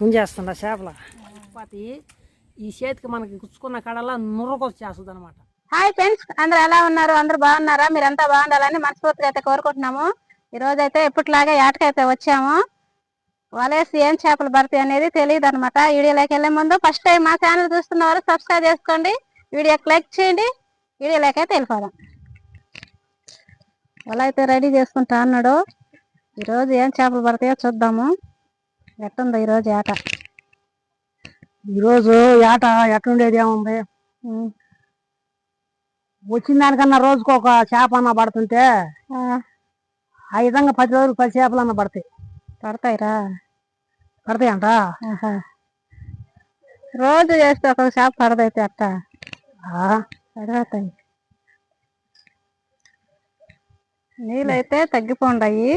ముంజేస్తుందా చేపల? పాతి ఈ చేతికి మనకి గుచ్చుకున్న కాడలా నుర్రకొచ్చేస్తుంది అనమాట హాయ్ ఫ్రెండ్స్ అందరు ఎలా ఉన్నారు? అందరు బాగున్నారా? మీరంతా బాగుండాలని మనస్ఫూర్తిగా అయితే కోరుకుంటున్నాము. ఈ రోజు అయితే ఎప్పటిలాగే ఏటకైతే వచ్చాము వలేసి ఏం చేపలు పడతాయి అనేది తెలియదు అనమాట వీడియోలోకి వెళ్ళే ముందు ఫస్ట్ టైం మా ఛానల్ చూస్తున్న వారు సబ్స్క్రైబ్ చేసుకోండి వీడియోకి లైక్ చేయండి వీడియోలోకి అయితే వెళ్ళిపోదాం. వల అయితే రెడీ చేసుకుంటా అన్నాడు. ఈరోజు ఏం చేపలు పడతాయో చూద్దాము. ఎట్టుందో ఈరోజు ఏట? ఈరోజు ఏట ఎట్లుండేది ఏముంది. వచ్చిన దానికన్నా రోజుకు ఒక చేప అన్న పడుతుంటే ఆ, విధంగా పది రోజులు పది చేపలు అన్న పడతాయి. పడతాయిరా. పడతాయంట. రోజు చేస్తే ఒక చేప పడదైతే అట్ట. పడతాయి. నీళ్ళైతే తగ్గిపోండాయి.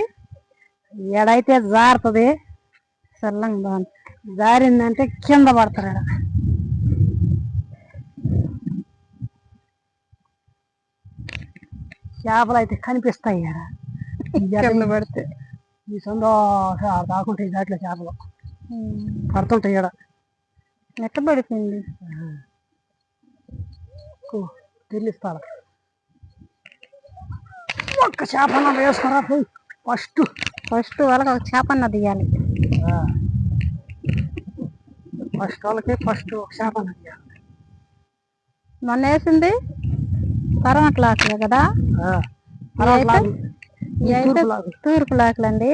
ఏడైతే జారుతుంది. చల్లంగా బాగుంది. జారిందంటే కింద పడతారు. చేపలు అయితే కనిపిస్తాయి కింద పడితే. ఈ సొంత దాకుంటాయి దాంట్లో చేపలు పడుతుంటాయి ఈడ. నెట్ట పడిపోయింది తెలుస్తాడు ఒక్క చేప అన్న వేసుకురా ఫస్ట్. ఫస్ట్ వాళ్ళకి ఒక చేపన్న తీయాలి. ఫస్ట్ వాళ్ళకి ఫస్ట్. మొన్న వేసింది? కదా? లాగు. ఈ అయితే తూర్పు. తూర్పు లాకులండి.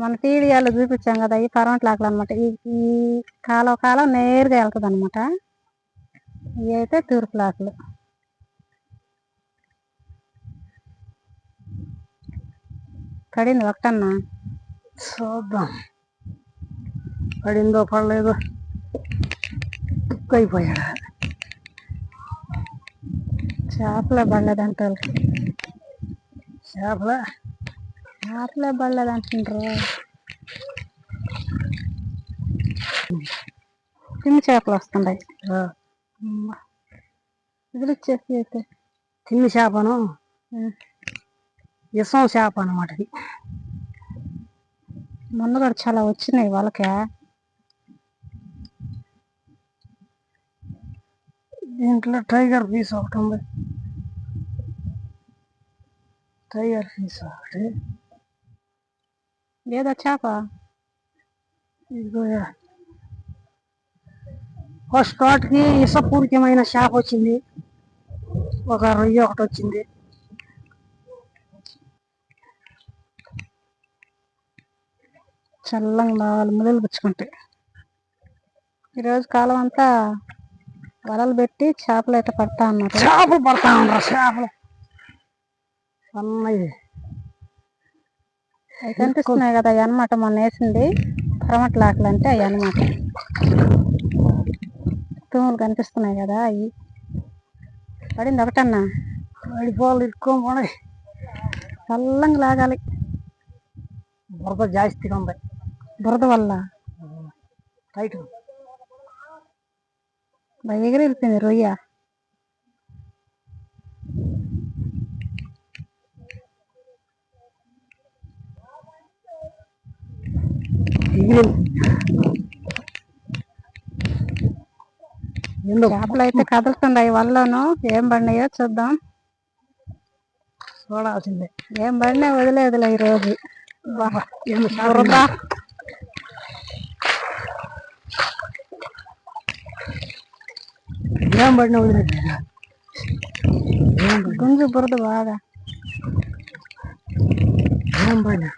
మన టీడీఆలో చూపించాం కదా ఈ పరమట్లాకులు అనమాట ఈ ఈ కాలం కాలం నేరుగా వెళ్తుంది అనమాట ఇవి అయితే తూర్పు లాకులు. పడింది ఒకటన్నా? చూద్దాం పడిందో పడలేదో అయిపోయాడు చేపలే పడలేదంటారు చేపలే చేపలే పడలేదంటుండ్రు తిమ్మి చేపలు వస్తుంటాయి ఆ, వదిలిచ్చేసి అయితే. తిన్ని చేపను. ఇసం చేప అనమాట మొన్న కూడా చాలా వచ్చినాయి వాళ్ళకే. దీంట్లో టైగర్ పీస్ ఒకటి ఉంది. టైగర్ పీస్ ఒకటి. లేదా చేప? ఇదిగో ఫస్ట్ వాటికి ఇసపూరితమైన చేప వచ్చింది. ఒక రొయ్య ఒకటి వచ్చింది. చల్లంగా బావాలి ముళ్ళు పుచ్చుకుంటే. ఈరోజు కాలం అంతా వలలు పెట్టి చేపలు అయితే పడతా అన్నారు. చేపలు పడతా ఉండరు చేపలు. సన్నది అవి కనిపిస్తున్నాయి కదా అవి అనమాట మొన్న వేసింది. పరమట్లాకులు అంటే అవి అనమాట తూములు కనిపిస్తున్నాయి కదా అవి పడింది ఒకటన్నా? పడిపోవాలి ఇరుక్కోమని చల్లంగా లాగాలి. బురద జాస్తిగా ఉంది. బురద వల్ల టైట్ బాగా ఎగిరిపోయింది రొయ్య. చేపలు అయితే కదులుతున్నాయి వల్లను. ఏం పడినాయో చూద్దాం. చూడాల్సిందే ఏం పడినా వదిలేదులే ఈరోజు బా ఎందుకు బురద ఏం పడినా గుంజు బురద బాగా ఏం పడినా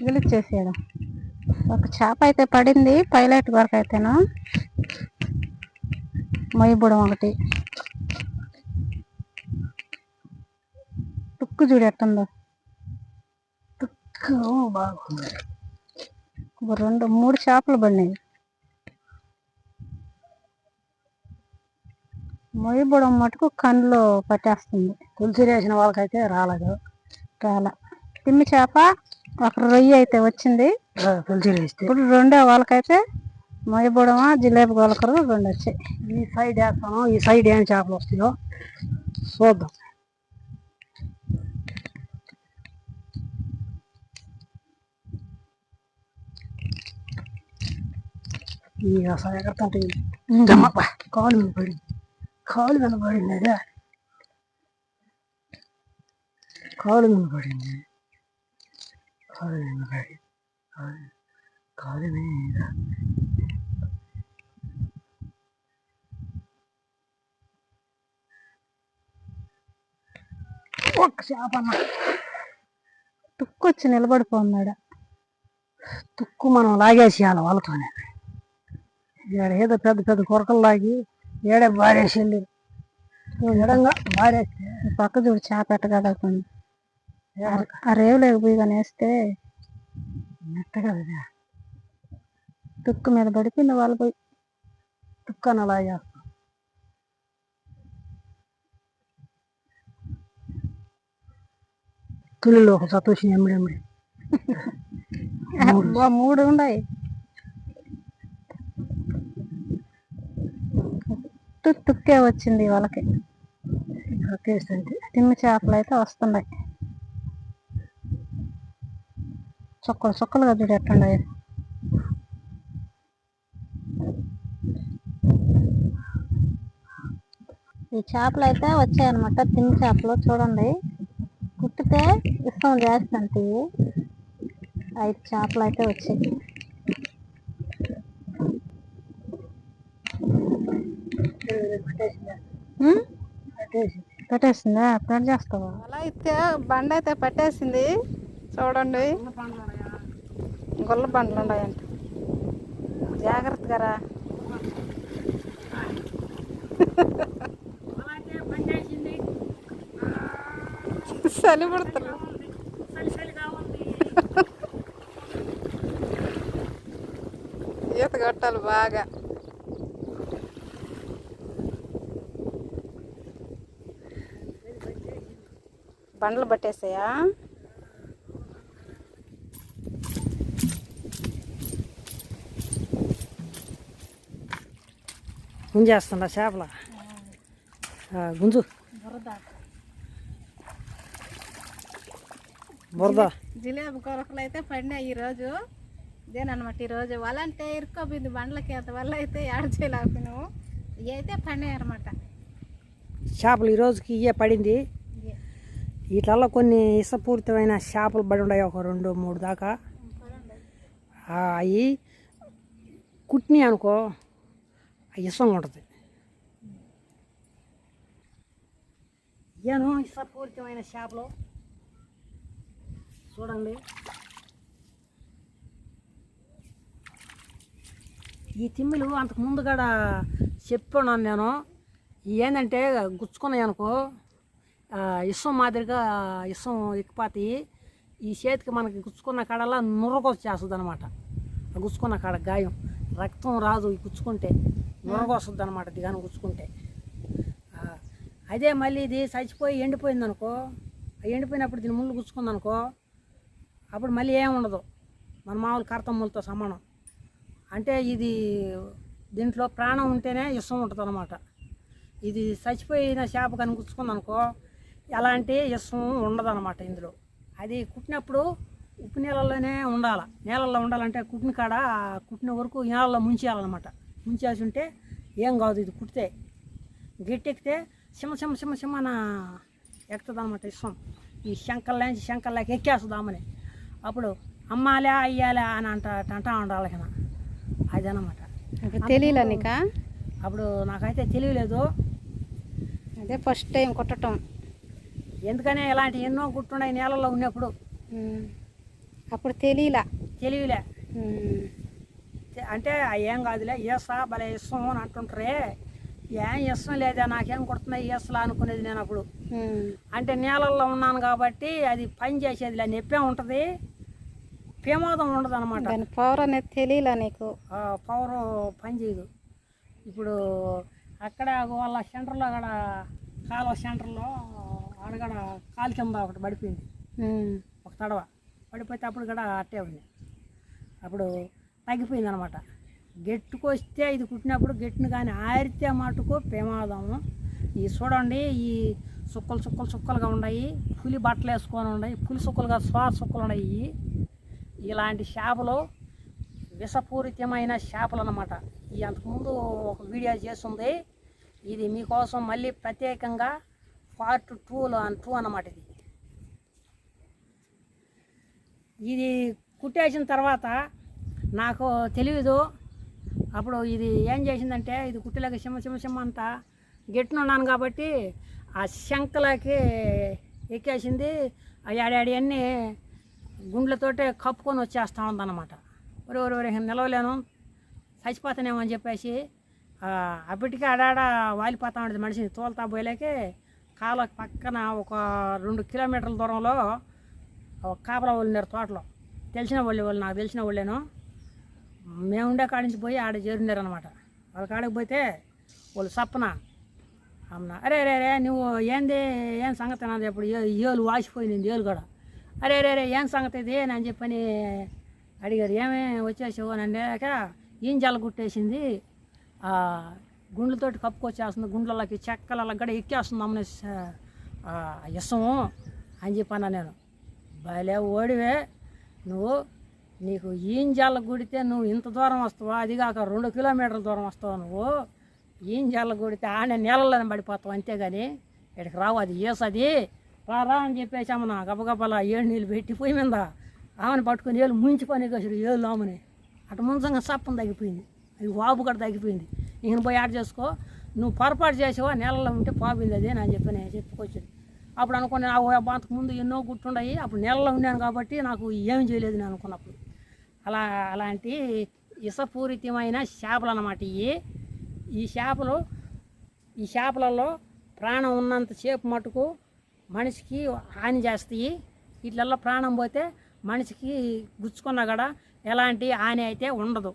గిలిచ్చేసాడు ఒక చేప అయితే పడింది పైలట్ వరకు అయితేను? మొయ్యబుడం ఒకటి. తుక్కు చూడు ఎట్టుందో. బాగుంది. ఒక రెండు మూడు చేపలు పడినాయి. మొయ్యబుడం మటుకు కండ్లో పట్టేస్తుంది. తులసి వేసిన వాళ్ళకైతే రాలేదు. చాలా తిమ్మి చేప ఒక రొయ్య అయితే వచ్చింది. ఇప్పుడు రెండో వాళ్ళకైతే మొయ్యబుడమ జిలేబీ గోలకరు రెండు వచ్చాయి. ఈ సైడ్ వేస్తాను ఈ సైడ్ ఏం చేపలు వస్తాయో చూద్దాం. ఈ అసలు ఎక్కడికంటే కాలు మీద పడింది కాలు మీద పడింది. అదే కాలు మీద పడింది కాలు మీద పడింది కాలు- కాలు మీద ఒక్క చేపన్న. తుక్కు వచ్చి నిలబడిపోన్నాడు తుక్కు మనం లాగేసేయాలి వాళ్ళతోనే. ఇక్కడ ఏదో పెద్ద పెద్ద కొరకలు లాగి ఏడే బారేసి వెళ్ళి విడంగా బారేస్తే పక్క చూడు చేప ఎట్టగలుగుతుంది ఆ రేవు లేకపోయి కానీ వేస్తే మెత్తగా తుక్కు మీద పడిపోయింది వాళ్ళు పోయి. తుక్కు అని లాగేస్తాం తులిలో ఒక సతోషి ఎమ్మిడి ఎమ్మిడి మూడు ఉన్నాయి. తుక్కు వచ్చింది వాళ్ళకి. తిమ్మి చేపలు అయితే వస్తున్నాయి. చుక్కలు చుక్కలుగా చూడు ఎట్లున్నాయి ఈ చేపలు అయితే వచ్చాయన్నమాట. తిమ్మి చేపలు చూడండి. కుట్టితే ఇష్టం చేస్తుంటే ఐదు చేపలు అయితే వచ్చాయి. పెట్టేసిందా? పెట్ చేస్తావా? అలా అయితే బండ అయితే పట్టేసింది. చూడండి. గొల్ల బండ్లు ఉన్నాయంట. జాగ్రత్తగా రా. చలి పడుతుంది ఈత కొట్టాలి బాగా. బండ్లు పట్టేసాయా? గుంజేస్తుండ చేపల? గుంజు. బురద జిలేబీ కొరకలు అయితే పడినాయి ఈరోజు ఇదేనమాట ఈరోజు వల అంటే ఇరుక్కోపోయింది బండ్లకి అంత వల్ల అయితే ఏడ చేయలేకపోయినాము ఇవి అయితే పడినాయి అనమాట చేపలు ఈ రోజుకి ఇయ్యే పడింది. వీటిల్లో కొన్ని ఇసపూరితమైన చేపలు పడి ఉన్నాయి. ఒక రెండు మూడు దాకా. అవి కుట్ని అనుకో ఇష్టంగా ఉంటుంది. ఏను ఇసపూరితమైన చేపలు. చూడండి. ఈ తిమ్మిలు అంతకు ముందు కూడా చెప్పాను నేను. ఏంటంటే గుచ్చుకున్నాయి అనుకో ఆ, ఇసం మాదిరిగా ఇసం ఎక్కిపోతాయి. ఈ చేతికి మనకి గుచ్చుకున్న కాడలా నురగొచ్చేస్తుంది అనమాట గుచ్చుకున్న కాడ గాయం. రక్తం రాదు గుచ్చుకుంటే. నురగొస్తుంది అనమాట దిగాను గుచ్చుకుంటే. అదే మళ్ళీ ఇది చచ్చిపోయి ఎండిపోయింది అనుకో ఆ ఎండిపోయినప్పుడు దీని ముళ్ళు గుచ్చుకుందనుకో అప్పుడు మళ్ళీ ఏం ఉండదు. మన మామూలు కర్తమ్ములతో సమానం. అంటే ఇది దీంట్లో ప్రాణం ఉంటేనే ఇష్టం ఉంటుంది అనమాట ఇది చచ్చిపోయిన చేప కానీ ఎలాంటి ఇష్టం ఉండదు అనమాట ఇందులో. అది కుట్టినప్పుడు ఉప్పు నీళ్ళలోనే ఉండాలి. నీళ్ళల్లో ఉండాలంటే కుట్టిన కాడ కుట్టిన వరకు నీళ్ళల్లో ముంచేయాలన్నమాట. ముంచేసి ఉంటే ఏం కాదు ఇది కుట్టితే గట్టెక్కితే సిమ సిమ సిమ సిమ్మన ఎక్కుతుంది అనమాట ఇష్టం ఈ శంకర్లేంచి శంకర్లేక ఎక్కేస్తుంది ఆమెని. అప్పుడు అమ్మాలే అయ్యాలే అని అంట అంటా ఉండాలి కదా. అదనమాట తెలియలే నీకా? అప్పుడు నాకైతే తెలియలేదు. అదే ఫస్ట్ టైం కుట్టడం ఎందుకనే ఇలాంటి ఎన్నో గుట్టున్నాయి నేలల్లో ఉన్నప్పుడు. అప్పుడు తెలియలా. తెలియలే అంటే "ఆ ఏం కాదులే ఏసా భలే ఇష్టం అని అంటుంటారే. ఏం ఇష్టం లేదా నాకేం కుడుతున్నాయి ఏసలా అనుకునేది నేను అప్పుడు. అంటే నేలల్లో ఉన్నాను కాబట్టి అది పని చేసేదిలే నొప్పే ఉంటుంది ప్రమాదం ఉండదు అనమాట దాని పవర్ అనేది తెలియలా నీకు? పవర్ పని చేయదు. ఇప్పుడు అక్కడ వాళ్ళ సెంటర్లో అక్కడ కాలువ సెంటర్లో అడగడ కాలు కింద ఒకటి పడిపోయింది. ఒక తడవ. పడిపోతే అప్పుడు కూడా అట్టే ఉంది. అప్పుడు తగ్గిపోయింది అనమాట గెట్టుకు వస్తే ఇది కుట్టినప్పుడు గెట్టును కానీ ఆరితే మటుకు ప్రమాదము. ఈ చూడండి ఈ సుక్కలు సుక్కలు సుక్కలుగా ఉన్నాయి. పులి బట్టలు వేసుకొని ఉన్నాయి. పులి సుక్కలుగా స్వార సుక్కలు ఉన్నాయి. ఇలాంటి చేపలు విషపూరితమైన చేపలు అన్నమాట. ఈ అంతకుముందు ఒక వీడియో చేసింది. ఇది మీకోసం మళ్ళీ ప్రత్యేకంగా పార్ట్ టూలో టూ అన్నమాట ఇది. ఇది కుట్టేసిన తర్వాత నాకు తెలియదు అప్పుడు ఇది ఏం చేసిందంటే ఇది కుట్టలేక సిమ్మ సిమ చిమ్మ అంట గెట్టునున్నాను కాబట్టి ఆ శంకలకి ఎక్కేసింది. ఆ ఏడాడి అన్నీ గుండ్లతోటే కప్పుకొని వచ్చేస్తా ఉందన్నమాట. ఒరే ఒరే ఒరే నిలవలేను. చచ్చిపోతానేమో అని చెప్పేసి అప్పటికే ఆడాడ వాలిపోతా ఉండేది మనిషిని తోలుతా పోయలేకే కాల పక్కన ఒక రెండు కిలోమీటర్ల దూరంలో ఒక కాపలా వాళ్ళు ఉన్నారు తోటలో. తెలిసిన వాళ్ళు వాళ్ళు నాకు తెలిసిన వాళ్ళేను. మేము ఉండే కాడి నుంచి పోయి ఆడ చేరున్నారు అనమాట వాళ్ళ కాడికి పోతే వాళ్ళు సప్పన. అమ్మ అరే రే రే నువ్వు ఏంది ఏం సంగతి నాది ఇప్పుడు? ఏలు వాసిపోయింది ఏలు కూడా? అరే రే రే ఏం సంగతి ఇది అని చెప్పని అడిగారు. ఏమే వచ్చేసావు అని అన్నాక ఏం జల గుండ్లతోటి కప్పుకొచ్చేస్తుంది గుండ్లలోకి చెక్కల కూడా ఎక్కేస్తుంది అమ్మని ఇసము అని చెప్పాను నేను. భలే ఓడివే. నువ్వు నీకు ఈంజాల గుడితే నువ్వు ఇంత దూరం వస్తావా? అది కాక రెండు కిలోమీటర్ల దూరం వస్తావు నువ్వు? ఈంజాల గుడితే ఆడ నీళ్ళలో పడిపోతావు అంతేగాని ఇక్కడికి రావు అది ఏసది రా అని చెప్పేసి అమ్మ గబగబలా ఏడు నీళ్ళు పెట్టి పోయి మీద ఆమెను పట్టుకొని ఏళ్ళు ముంచి పని కసుడు ఏళ్ళు ఆమెని. అటు ముంచంగా సప్పం తగ్గిపోయింది అది వాపు కూడా తగ్గిపోయింది. ఇంకను పోయి యాడ్ చేసుకో నువ్వు పొరపాటు చేసావా? నీళ్ళలో ఉంటే పాపింది అదే అని చెప్పి నేను చెప్పుకొచ్చాడు అప్పుడు అనుకున్నాను ఆ బాంతకు ముందు ఎన్నో గుర్తుండయి అప్పుడు నీళ్ళలో ఉన్నాను కాబట్టి నాకు ఏం చేయలేదు నేను అనుకున్నప్పుడు. అలా అలాంటి ఇసపూరితమైన చేపలు అన్నమాట ఇవి ఈ చేపలు ఈ చేపలలో ప్రాణం ఉన్నంతసేపు మటుకు మనిషికి హాని చేస్తాయి. వీటిలలో ప్రాణం పోతే మనిషికి గుచ్చుకున్నా కూడా ఎలాంటి హాని అయితే ఉండదు.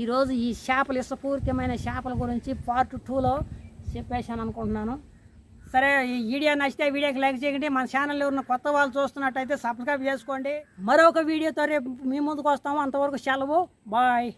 ఈరోజు ఈ చేపలు ఇసపూరితమైన చేపల గురించి పార్ట్ టూలో చెప్పేశాను అనుకుంటున్నాను. సరే ఈ వీడియో నచ్చితే వీడియోకి లైక్ చేయండి. మన ఛానల్ ఉన్న కొత్త వాళ్ళు చూస్తున్నట్టయితే సబ్స్క్రైబ్ చేసుకోండి. మరొక వీడియోతో రేపు మీ ముందుకు వస్తాము. అంతవరకు సెలవు. బాయ్.